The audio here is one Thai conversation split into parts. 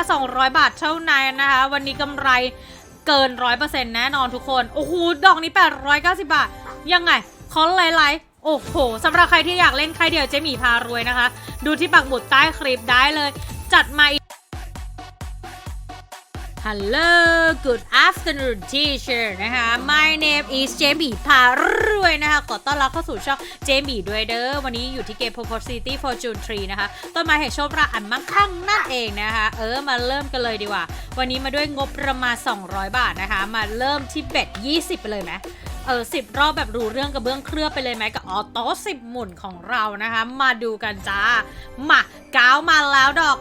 มา 200 บาทเท่านั้นนะคะ วันนี้กำไรเกิน 100%แน่นอนทุกคน โอ้โห ดอกนี้ 890 บาท ยังไงขอไลท์ๆโอ้โหสำหรับใครที่อยากเล่นใครเดียวเจหมี่พารวยนะคะ ดูที่ปักหมุดใต้คลิปได้เลย จัดมาอี Hello good afternoon teacher นะคะ My name is เจมี่พารวยนะคะ ขอต้อนรับเข้าสู่ช่องเจมี่ด้วยเด้อ วันนี้อยู่ที่เกม Proposity Fortune Tree นะคะ ต้นไม้แห่งโชคลาอันมั่งคั่งนั่นเองนะคะ เออ มาเริ่มกันเลยดีกว่า วันนี้มาด้วยงบประมาณ 200 บาทนะคะ มาเริ่มที่เบ็ด20 ไปเลยไหมเออสิบรอบแบบรู้เรื่องกับเบื้องเครือบไปเลยไหมกับออโต้สิบหมุนของเรานะคะ มาดูกันจ้ามาก้าวมาแล้วดอก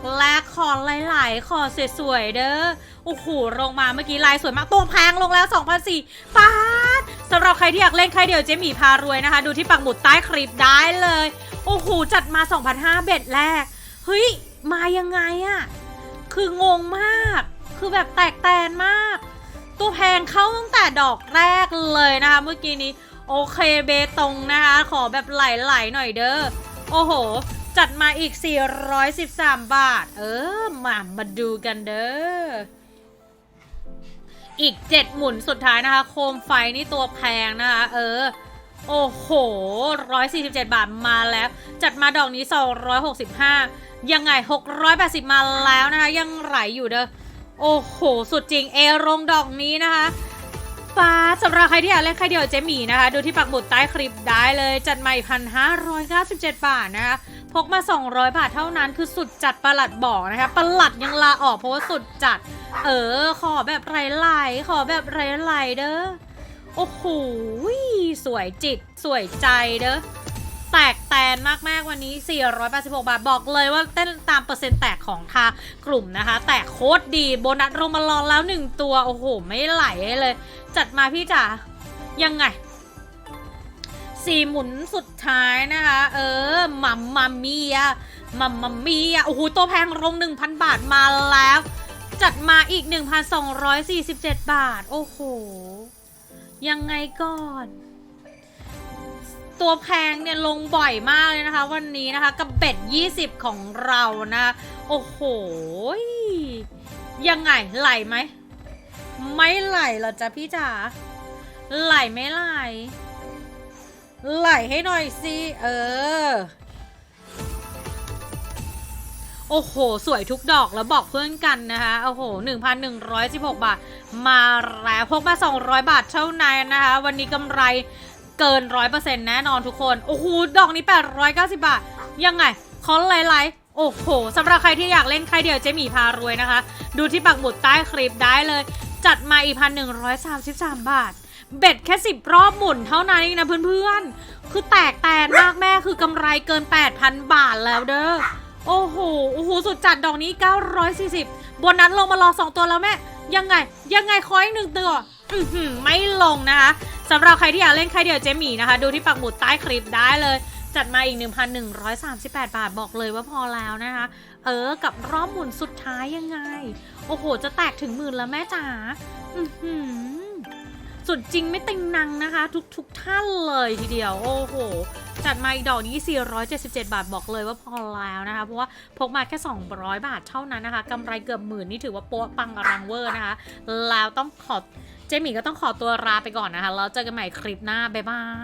ไหลๆขอสวยๆเด้อ โอ้โห ลงมาเมื่อกี้ลายสวยมากตัวแพงลงแล้ว 2,004ป้าดสำหรับใครที่อยากเล่นใครเดียวเจมี่พารวยนะคะ ดูที่ปักหมุดใต้คลิปได้เลย โอ้โห จัดมา 2,005เบ็ดแรก เฮ้ย มายังไงอะคืองงมาก คือแบบแตกแตนมาก ตัวแพงเข้าตั้งแต่ดอกแรกเลยนะคะเมื่อกี้นี้ โอเคเบตงนะคะ ขอแบบไหลๆหน่อยเด้อ โอ้โห จัดมาอีก 413 บาท เออ มามาดูกันเด้อ อีก 7 หมุนสุดท้ายนะคะ โคมไฟนี่ตัวแพงนะคะ เออ โอ้โห 147 บาทมาแล้ว จัดมาดอกนี้ 265 ยังไง 680 มาแล้วนะคะ ยังไหลอยู่เด้อ โอ้โห สุดจริง เอรงดอกนี้นะคะฟ้าสำหรับใครที่อยากเล่นใครเดียวเจมี่นะคะ ดูที่ปักหมุดใต้คลิปได้เลย จัดใหม่พันห้าร้อยเก้าสิบเจ็ดบาทนะคะ พกมา 200 บาทเท่านั้นคือสุดจัดประหลัดบอกนะคะประหลัดยังลาออกเพราะว่าสุดจัด เออ ขอแบบไรไหลขอแบบไรไหลเด้อโอ้โหสวยจิตสวยใจเด้อแตกแตนมากๆวันนี้ 486 บาท บอกเลยว่าเต้นตามเปอร์เซ็นต์แตกของทางกลุ่มนะคะ แตกโคตรดีโบนัสโรมาลอนแล้ว 1 ตัว โอ้โห ไม่ไหลเลย จัดมาพี่จ๋ายังไง สี่หมุนสุดท้ายนะคะ เออมัมมัมมี่อะมัมมัมมี่อะโอ้โหตัวแพงลง 1,000 บาทมาแล้ว จัดมาอีก 1,247 บาท โอ้โห ยังไงก่อน ตัวแพงเนี่ยลงบ่อยมากเลยนะคะ วันนี้นะคะกับเบ็ด 20 ของเรานะ โอ้โห ยังไงไหลไหม ไม่ไหลหรอจ๊ะพี่จ๋าไหลไม่ไหล ไหลให้หน่อยสิเออ โอ้โห สวยทุกดอกแล้วบอกเพื่อนกันนะคะโอ้โห 1,116 บาท มาแล้วพกมา 200 บาทเท่านั้นนะคะ วันนี้กำไรเกิน 100%แน่นอนทุกคน โอ้โห ดอกนี้ 890 บาท ยังไงขอไลท์โอ้โหสำหรับใครที่อยากเล่นใครเดียวเจมี่พารวยนะคะ ดูที่ปักหมุดใต้คลิปได้เลย จัดมาอีกพันหนึ่งร้อยสามสิบสามบาท เบ็ดแค่สิบรอบหมุนเท่านั้นเองนะเพื่อนๆ คือแตกแตนมากแม่คือกำไรเกิน 8,000 บาทแล้วเด้อ โอ้โห โอ้โห สุดจัดดอกนี้ 940 บนนั้นลงมารอ 2 ตัวแล้วแม่ ยังไง ยังไงคอยอีกหนึ่งตัวอื้อหือไม่ลงนะคะสำหรับใครที่อยากเล่นใครเดียวเจมี่นะคะ ดูที่ปักหมุดใต้คลิปได้เลยจัดมาอีก 1,138 บาทบอกเลยว่าพอแล้วนะคะ เออ กับรอบหมุนสุดท้ายยังไง โอ้โห จะแตกถึงหมื่นแล้วแม่จ๋า อือหือ สุดจริงไม่ติงนังนะคะ ทุกทุกท่านเลยทีเดียว โอ้โห จัดมาอีกดอกนี้ 477 บาทบอกเลยว่าพอแล้วนะคะ เพราะว่าพกมาแค่ 200 บาทเท่านั้นนะคะกำไรเกือบหมื่นนี่ถือว่าโป๊ะปังอรังเวอร์นะคะ แล้วต้องขอเจมี่ก็ต้องขอตัวลาไปก่อนนะคะแล้วเจอกันใหม่คลิปหน้า บ๊ายบาย